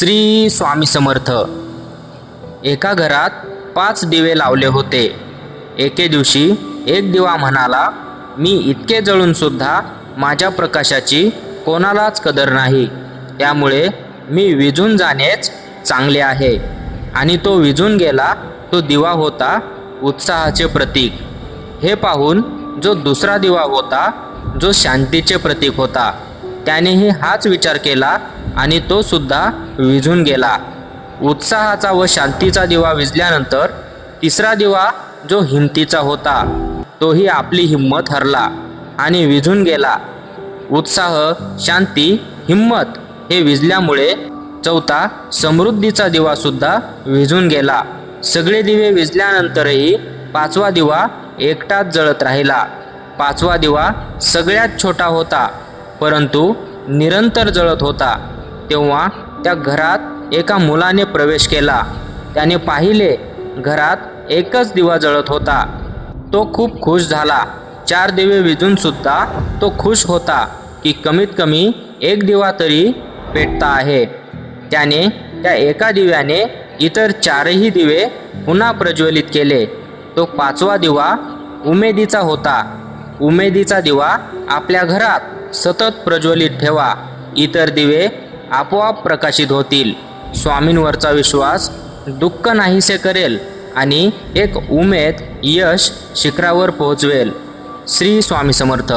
श्री स्वामी समर्थ. एका घरात पाच दिवे लावले होते. एके दिवशी एक दिवा म्हणाला मी इतके जळूनसुद्धा माझ्या प्रकाशाची कोणालाच कदर नाही. त्यामुळे मी विजून जाणेच चांगले आहे. आणि तो विझून गेला तो दिवा होता उत्साहाचे प्रतीक. हे पाहून जो दुसरा दिवा होता जो शांतीचे प्रतीक होता त्यानेही हाच विचार केला आणि तो सुद्धा विझून गेला. उत्साहाचा व शांतीचा दिवा विझल्यानंतर तिसरा दिवा जो हिमतीचा होता तोही आपली हिंमत हरला आणि विझून गेला. उत्साह शांती हिंमत हे विझल्यामुळे चौथा समृद्धीचा दिवा सुद्धा विझून गेला. सगळे दिवे विझल्यानंतरही पाचवा दिवा एकटाच जळत राहिला. पाचवा दिवा सगळ्यात छोटा होता परंतु निरंतर जळत होता. तेव्हा त्या घरात एका मुलाने प्रवेश केला. त्याने पाहिले घरात एकच दिवा जळत होता. तो खूप खुश झाला. चार दिवे विजून सुद्धा तो खुश होता की कमीत कमी एक दिवा तरी पेटता आहे. त्याने त्या एका दिव्याने इतर चारही दिवे पुन्हा प्रज्वलित केले. तो पाचवा दिवा उमेदीचा होता. उमेदीचा दिवा आपल्या घरात सतत प्रज्वलित ठेवा. इतर दिवे आपोआप प्रकाशित होतील. स्वामींवरचा विश्वास दुःख नाहीसे करेल आणि एक उमेद यश शिखरावर पोहोचवेल. श्री स्वामी समर्थ.